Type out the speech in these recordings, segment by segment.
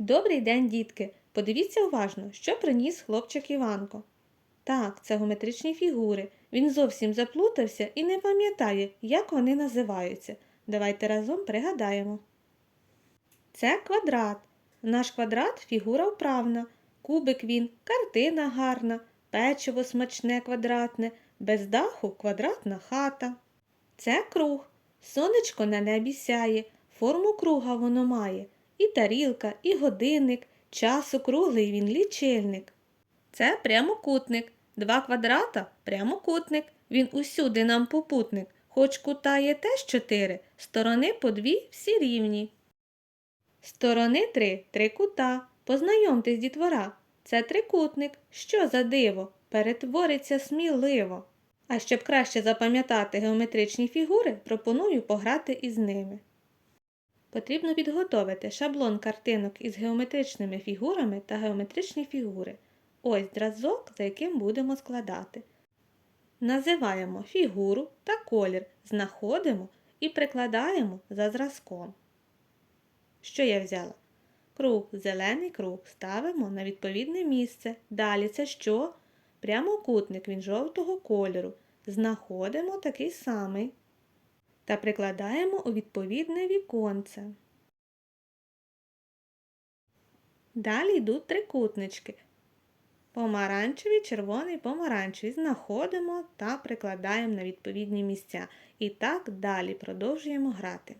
Добрий день, дітки! Подивіться уважно, що приніс хлопчик Іванко. Так, це геометричні фігури. Він зовсім заплутався і не пам'ятає, як вони називаються. Давайте разом пригадаємо. Це квадрат. Наш квадрат фігура вправна. Кубик він, картина гарна, печиво смачне квадратне, без даху квадратна хата. Це круг. Сонечко на небі сяє, форму круга воно має. І тарілка, і годинник, час округлий він лічильник. Це прямокутник. Два квадрата прямокутник. Він усюди нам попутник. Хоч кута є теж чотири, сторони по дві всі рівні. Сторони три, три кута. Познайомтесь, дітвора. Це трикутник. Що за диво? Перетвориться сміливо. А щоб краще запам'ятати геометричні фігури, пропоную пограти із ними. Потрібно підготовити шаблон картинок із геометричними фігурами та геометричні фігури. Ось зразок, за яким будемо складати. Називаємо фігуру та колір, знаходимо і прикладаємо за зразком. Що я взяла? Круг, зелений круг ставимо на відповідне місце. Далі це що? Прямокутник він жовтого кольору. Знаходимо такий самий та прикладаємо у відповідне віконце. Далі йдуть трикутнички. Помаранчевий, червоний, помаранчевий. Знаходимо та прикладаємо на відповідні місця. І так далі продовжуємо грати.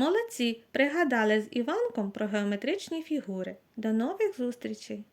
Молодці! Пригадали з Іванком про геометричні фігури. До нових зустрічей!